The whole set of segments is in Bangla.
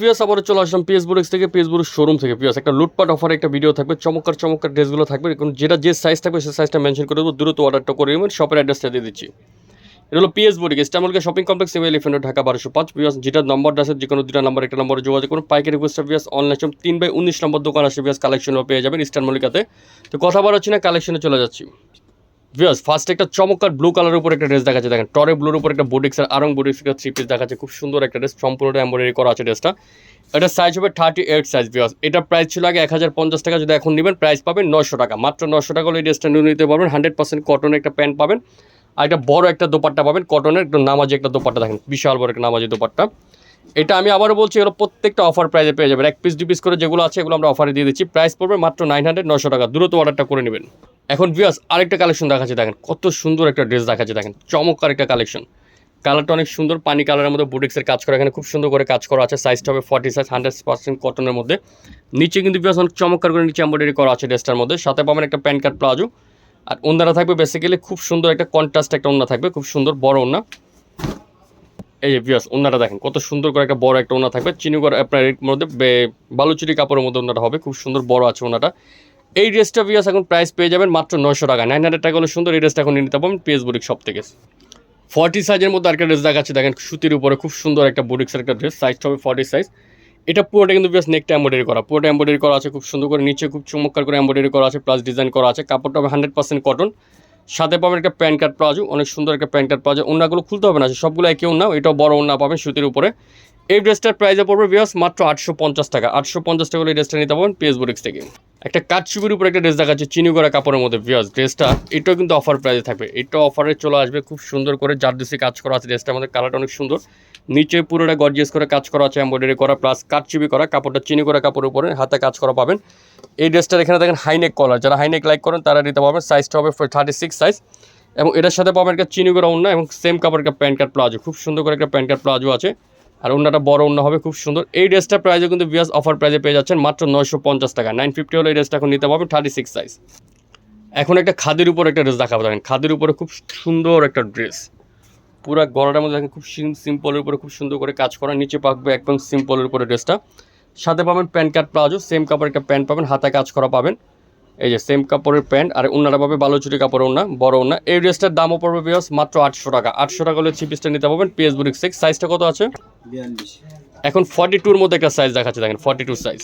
পিয়াস আবার চলে আসলাম পিএস বুরিক্স থেকে পিএস বুরিক্স শোরুম থেকে। পিয়াস একটা লুটপাট অফারে একটা ভিডিও থাকবে, চমৎকার চমৎকার ড্রেসগুলো থাকবে। এখন যেটা, যে সাইজ থাকবে সেই সাইজটা মেনশন করে দেবো। দ্রুত অর্ডারটা করে দেবেন শপের অ্যাড্রেসটা দিয়ে দিচ্ছি। এটা হলো পিএস বুরিক ইস্টামলকে শপিং কমপ্লেক্স এম এলিফেন্ট ঢাকা বারোশো পাঁচ। পিয়াস যেটা নম্বরটা আছে, যে কোনো দুটা নাম্বার একটা নম্বরে যোগাযোগ করুন। পাইকারি বুস্টার পিয়াস অনলাইন শপ তিন বাই উনিশ নম্বর দোকান আসে পিয়াস কালেকশনও পেয়ে যাবেন ইস্টার্ন মল্লিকাতে তো কথা বলা হচ্ছে না কালেকশনে চলে যাচ্ছি। ভিউয়ার্স ফার্স্ট একটা চমৎকার ব্লু কালারের উপর একটা ড্রেস দেখাচ্ছে। দেখেন টরে ব্লুর উপর একটা বোডিক্সের আরং বোডিক্সের থ্রি পিস দেখাচ্ছে। খুব সুন্দর একটা ড্রেস সম্পূর্ণটা এম্ব্রয়ডারি করা আছে ড্রেসটা এটা সাইজ হবে থার্টি এইট সাইজ ভিউয়ার্স এটা প্রাইস ছিল আগে এক হাজার পঞ্চাশ টাকা, যদি এখন নেবেন প্রাইস পাবেন নশো টাকা। মাত্র নশো টাকা হলে এই ড্রেসটা নিয়ে নিতে পারবেন। হান্ড্রেড পার্সেন্ট কটনের একটা প্যান্ট পাবেন। আর একটা বড় একটা দোপাট্টা পাবেন। কটনের একটু নামাজি একটা দোপাট্টা, দেখেন, বিশাল বড় একটা নামাজি দোপাট্টা। এটা আমি আবারও বলছি, এগুলো প্রত্যেকটা অফার প্রাইসে পেয়ে যাবেন। এক পিস দু পিস করে যেগুলো আছে, এগুলো আমরা অফারে দিয়ে দিচ্ছি। প্রাইস পড়বে মাত্র নাইন হান্ড্রেড নশো টাকা। দ্রুত অর্ডারটা করে নেবেন। এখন ভিউয়ার্স আরেকটা কালেকশন দেখাচ্ছে, দেখেন। কত সুন্দর একটা ড্রেস দেখাচ্ছে, দেখেন। চমৎকার একটা কালেকশন কালারটা অনেক সুন্দর, পানি কালারের মধ্যে বুটিক্সের কাজ করা, এখানে খুব সুন্দর করে কাজ করা আছে। সাইজটা হবে ফর্টি সাইজ হান্ড্রেড পার্সেন্ট কটনের মধ্যে। নিচে কিন্তু ভিউয়ার্স অনেক চমৎকার করে নিচে এম্ব্রয়ডারি করা আছে ড্রেসটার মধ্যে। সাথে পাবেন একটা প্যান্ট কার্ড প্লাজো। আর ওনারা থাকবে বেসিক্যালি খুব সুন্দর একটা কন্ট্রাস্ট একটা ওনা থাকবে, খুব সুন্দর বড় ওনা এই যে ভিউয়ার্স ওনাটা দেখেন, কত সুন্দর করে একটা বড় একটা ওনা থাকবে। চিনিগড় আপনার এর মধ্যে বালুচুরি কাপড়ের মধ্যে ওনাটা হবে। খুব সুন্দর বড় আছে ওনাটা। এই ড্রেসটা ভিউয়ার্স এখন প্রাইস পেয়ে যাবেন মাত্র নয়শো টাকা। নাইন হান্ড্রেড টাকা হলে সুন্দর এই ড্রেসটা এখন নিতে পারবেন পিএস বুরিক সব থেকে। ফর্টি সাইজের মধ্যে আরেকটা ড্রেস দেখাচ্ছে। দেখেন, সুতির উপরে খুব সুন্দর একটা বুটিক্সের একটা ড্রেস সাইজটা হবে ফর্টি সাইজ এটা পুরোটা কিন্তু বেশ নেকটা এম্ব্রয়ডারি করা। পুরোটা এম্ব্রয়ডারি করা আছে, খুব সুন্দর করে, নিচে খুব চমৎকার করে এম্ব্রয়ডারি করা আছে প্লাস ডিজাইন করা আছে। কাপড়টা হবে হান্ড্রেড পার্সেন্ট কটন সাথে পাবেন একটা প্যান কার্ড পাওয়া প্লাজো অনেক সুন্দর একটা প্যান কার্ড প্লাজো ওনাগুলো খুলতে হবে না সবগুলো একে ওনা এটাও বড় ওনা পাবেন সুতির উপরে। এই ড্রেসটার প্রাইসে পড়বে বিয়াস মাত্র আটশো পঞ্চাশ টাকা। আটশো পঞ্চাশ টাকা এই ড্রেসটা নিতে পারবেন পিএস থেকে। একটা কাঠচুপির উপর একটা ড্রেস দেখাচ্ছে চিনি করা কাপড়ের মধ্যে বিয়াস ড্রেসটা, এটাও কিন্তু অফার প্রাইসে থাকবে। এটা অফারে চলে আসবে, খুব সুন্দর করে যার ড্রেসে কাজ করা আছে ড্রেসটা আমাদের কালারটা অনেক সুন্দর। নিচে পুরোটা গর্জিয়াস করে কাজ করা আছে এম্ব্রয়ডারি করা প্লাস কাঠচুপি করা, কাপড়টা চিনি করা কাপড়ের উপরে হাতে কাজ করা পাবেন। এই ড্রেসটার এখানে দেখেন হাইনেক কলার যারা হাইনেক লাইক করেন তারা নিতে পারবেন সাইজটা হবে থার্টি সিক্স সাইজ এবং এটার সাথে পাবেন একটা চিনি করা অন্য এবং সেম কাপড় একটা প্যান্ট কার্ড প্লাজো, খুব সুন্দর করে একটা প্যান্ট কার্ড প্লাজো আছে। আর অন্যটা বড় অন্য হবে, খুব সুন্দর। এই ড্রেসটার প্রাইজে কিন্তু বিয়াস অফার প্রাইজে পেয়ে যাচ্ছেন মাত্র নয়শো পঞ্চাশ টাকা। নাইন ফিফটি হলে এই ড্রেসটা এখন নিতে পারবেন থার্টি সিক্স সাইজ এখন একটা খাদির উপর একটা ড্রেস দেখাবো, দেখেন। খাদির উপরে খুব সুন্দর একটা ড্রেস পুরো গলাটার মধ্যে দেখেন খুব সিম্পলের উপরে খুব সুন্দর করে কাজ করা নিচে পাকবে একদম সিম্পলের উপরে ড্রেসটা সাথে পাবেন প্যান্ট কার্ড প্লাজো সেম কাপড়ের একটা প্যান্ট পাবেন হাতে কাজ করা পাবেন। এই যে সেম কাপড়ের প্যান্ট আর ওনারা পাবে বালুচুরি কাপড়ের ওনা বড় ওনা এই ড্রেসটার দামও পড়বে বিয়াস মাত্র আটশো টাকা। আটশো টাকা হলে থ্রি পিসটা নিতে পারবেন পিএস বুরিক সিক্স সাইজটা কত আছে? এখন ফর্টি টুর মধ্যে একটা সাইজ দেখাচ্ছে দেখেন ফর্টি টু সাইজ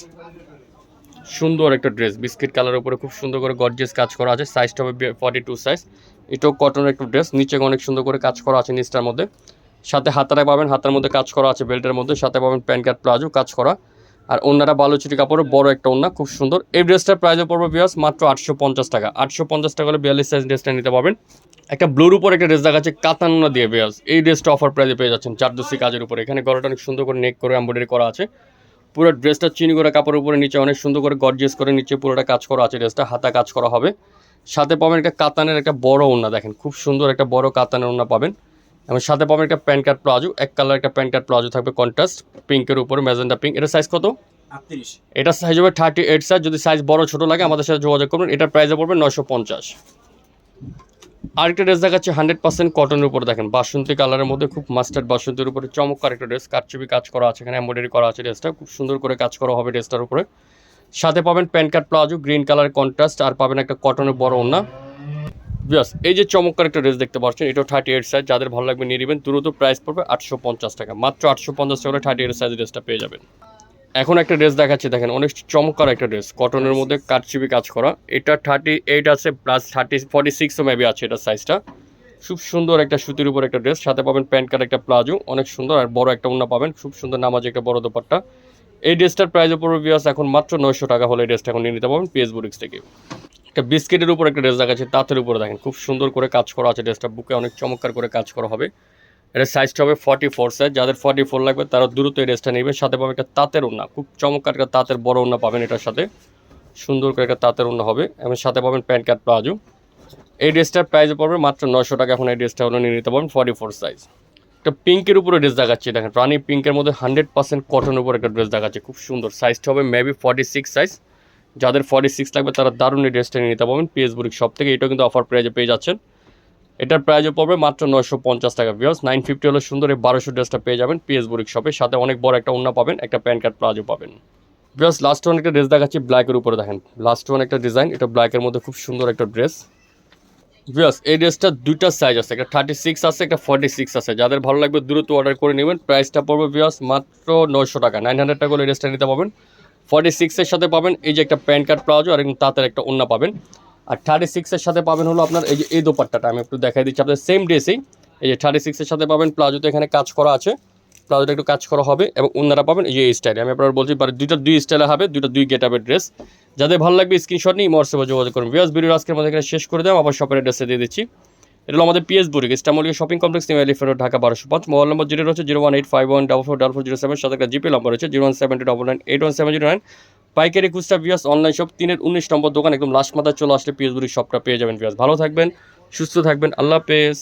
সুন্দর একটা ড্রেস বিস্কিট কালারের উপরে খুব সুন্দর করে গর্জিয়াস কাজ করা আছে। সাইজটা হবে ফর্টি টু সাইজ এটাও কটনের একটু ড্রেস নিচে অনেক সুন্দর করে কাজ করা আছে নিচটার মধ্যে। সাথে হাতারে পাবেন, হাতের মধ্যে কাজ করা আছে বেল্টের মধ্যে, সাথে পাবেন প্যান্ট কার্ড প্লাজো, কাজ করা। আর অন্যরা বালুচুরি কাপড়ের বড় একটা ওন্না, খুব সুন্দর। এই ড্রেসটার প্রাইসে পড়বে বিয়াস মাত্র আটশো পঞ্চাশ টাকা। আটশো পঞ্চাশ টাকা হলে বিয়াল্লিশ সাইজ ড্রেসটা নিতে পারবেন। একটা ব্লুর উপর একটা ড্রেস দেখাচ্ছে কাতান্না দিয়ে বিয়াস এই ড্রেসটা অফার প্রাইসে পেয়ে যাচ্ছেন চারদোসি কাজের উপরে। এখানে গলাটা অনেক সুন্দর করে নেক করে এম্ব্রয়ডারি করা আছে। পুরো ড্রেসটা চিনি করে কাপড়ের উপরে, নিচে অনেক সুন্দর করে গর্জিয়াস করে নিচে পুরোটা কাজ করা আছে ড্রেসটা হাতা কাজ করা হবে। সাথে পাবেন একটা কাতানের একটা বড় ওড়না দেখেন খুব সুন্দর একটা বড় কাতানের ওড়না পাবেন। এবং সাথে পাবেন একটা প্যান্ট কার্ড প্লাজো এক কালার একটা প্যান্ট কার্ড প্লাজো থাকবে কন্ট্রাস্ট পিঙ্কের উপরে ম্যাজেন্ডা পিঙ্ক। এটা সাইজ কত? এটা সাইজ হবে থার্টি এইট সাইজ যদি সাইজ বড় ছোট লাগে আমাদের সাথে যোগাযোগ করবেন এটার প্রাইসে পড়বে নশো পঞ্চাশ। আরেকটা ড্রেস দেখাচ্ছে হান্ড্রেড পার্সেন্ট কটনের উপর দেখেন বাসন্তী কালারের মধ্যে খুব মাস্টার্ড বাসন্তীর উপরে চমৎকার একটা ড্রেস কারচুপি কাজ করা আছে এখানে এম্ব্রয়ডারি করা আছে ড্রেসটা খুব সুন্দর করে কাজ করা হবে ড্রেসটার উপরে। সাথে পাবেন প্যান্ট কার্ড প্লাজো, গ্রিন কালারের কন্ট্রাস্ট আর পাবেন একটা কটনের বড় ওনা বিয়াস এই যে চমৎকার একটা ড্রেস দেখতে পাচ্ছেন, এটাও থার্টি এইট সাইজ যাদের ভালো লাগবে নিয়ে নেবেন, দ্রুত প্রাইস পড়বে আটশো পঞ্চাশ টাকা। মাত্র আটশো পঞ্চাশ টাকা থার্টি এইট সাইজ ড্রেসটা পেয়ে যাবেন। এখন একটা ড্রেস দেখাচ্ছি, দেখেন, অনেক চমৎকার একটা ড্রেস কটনের মধ্যে কাটচিবি কাজ করা। এটা থার্টি এইট আছে প্লাস থার্টি ফর্টি সিক্সও মেবি আছে এটা সাইজটা খুব সুন্দর একটা সুতির উপর একটা ড্রেস সাথে পাবেন প্যান্ট কার্ড, একটা প্লাজো, অনেক সুন্দর, আর বড় একটা উন্না পাবেন, খুব সুন্দর নামাজ একটা বড় দোপাট্টা। এই ড্রেসটার প্রাইস পড়বে বিয়াস এখন মাত্র নয়শো টাকা হলে এই ড্রেসটা এখন নিয়ে নিতে পারবেন পিএস বুরিক্স থেকে। একটা বিস্কিটের উপর একটা ড্রেস দেখাচ্ছে, তাঁতের উপরে দেখেন, খুব সুন্দর করে কাজ করা আছে ড্রেসটা, বুকে অনেক চমৎকার করে কাজ করা হবে। এটা সাইজটা হবে ফর্টি ফোর সাইজ যাদের ফর্টি ফোর লাগবে তারা দ্রুত এই ড্রেসটা নেবেন, সাথে পাবেন একটা তাঁতের ওড়না, খুব চমৎকার একটা তাঁতের বড় ওড়না পাবেন এটার সাথে। সুন্দর করে একটা তাঁতের ওড়না হবে, এবং সাথে পাবেন প্যান্ট কার্ড প্লাজো। এই ড্রেসটার প্রাইসে পড়বে মাত্র নশো টাকা, এখন এই ড্রেসটা হলো নিয়ে নিতে পারবেন ফর্টি ফোর সাইজ একটা পিঙ্কের উপরে ড্রেস দেখাচ্ছি, দেখেন, রানি পিঙ্কের মধ্যে হান্ড্রেড পার্সেন্ট কটনের উপর একটা ড্রেস দেখাচ্ছে, খুব সুন্দর। সাইজটা হবে মেবি ফর্টি সিক্স সাইজ যাদের ফর্টি সিক্স লাগবে, তারা দারুণ এই ড্রেসটা নিয়ে নিতে পারবেন। পিএস বুরিক সব থেকে এটাও কিন্তু অফার প্রাইজে পেয়ে যাচ্ছেন। এটার প্রাইজও পড়বে মাত্র নয়শো পঞ্চাশ টাকা ভিউস নাইন ফিফটি হলে সুন্দর এই বারোশো ড্রেসটা পেয়ে যাবেন পিএস বুরিক শপে সাথে অনেক বড় একটা উন্না পাবেন, একটা প্যান কার্ড প্লাজো পাবেন। ভিউস লাস্ট ওয়ান একটা ড্রেস দেখাচ্ছি ব্ল্যাকের উপরে দেখেন। লাস্ট ওয়ান একটা ডিজাইন এটা ব্ল্যাকের মধ্যে খুব সুন্দর একটা ড্রেস ভিউস এই ড্রেসটা দুইটা সাইজ আছে, একটা থার্টি সিক্স আছে, একটা ফর্টি সিক্স আছে। যাদের ভালো লাগবে দ্রুত অর্ডার করে নেবেন প্রাইসটা পড়বে ভিউস মাত্র নয়শো টাকা নাইন হান্ড্রেড টাকা এই ড্রেসটা নিতে পাবেন ফর্টি সিক্সের সাথে পাবেন এই যে একটা প্যান্ট কার্ড প্লাজো আর তাদের একটা ওন্না পাবেন। আর থার্টি সিক্সের সাথে পাবেন হলো আপনার এই যে এই দোপাট্টাটা, আমি একটু দেখাই দিচ্ছি আপনার সেম ড্রেসেই এই যে থার্টি সিক্সের সাথে পাবেন প্লাজোতে এখানে কাজ করা আছে। প্লাজোটা একটু কাজ করা হবে এবং অন্যরা পাবেন এই যে এই স্টাইলে আমি আপনার বলছি মানে দুইটা দুই স্টাইলে হবে, দুইটা দুই গেট আপের ড্রেস যাদের ভালো লাগবে স্ক্রিনশট নিয়ে হোয়াটসঅ্যাপে যোগাযোগ করুন। ভিউয়ার্স ভিডিও আজকের মধ্যে এখানে শেষ করে দেবো আবার শপের অ্যাড্রেসে দিয়ে দিচ্ছি। এটা হলো আমাদের পিএস বুরিক ইস্টামলিয়া shopping complex new elephant Dhaka বারোশো পাঁচ। মোবাইল নম্বর যেটা রয়েছে zero one eight five one double four double four zero seven সাথে একটা জিপি নম্বর রয়েছে zero one seven two double nine eight one seven zero nine পাইকারি খুচরা ভিউয়ার্স অনলাইন শপ তিনের উনিশ নম্বর দোকান, একদম লাস্ট মাথায় চলে আসলে পিএস বুরিক শপটা পেয়ে যাবেন ভিউয়ার্স ভালো থাকবেন, সুস্থ থাকবেন। আল্লাহ হাফেজ।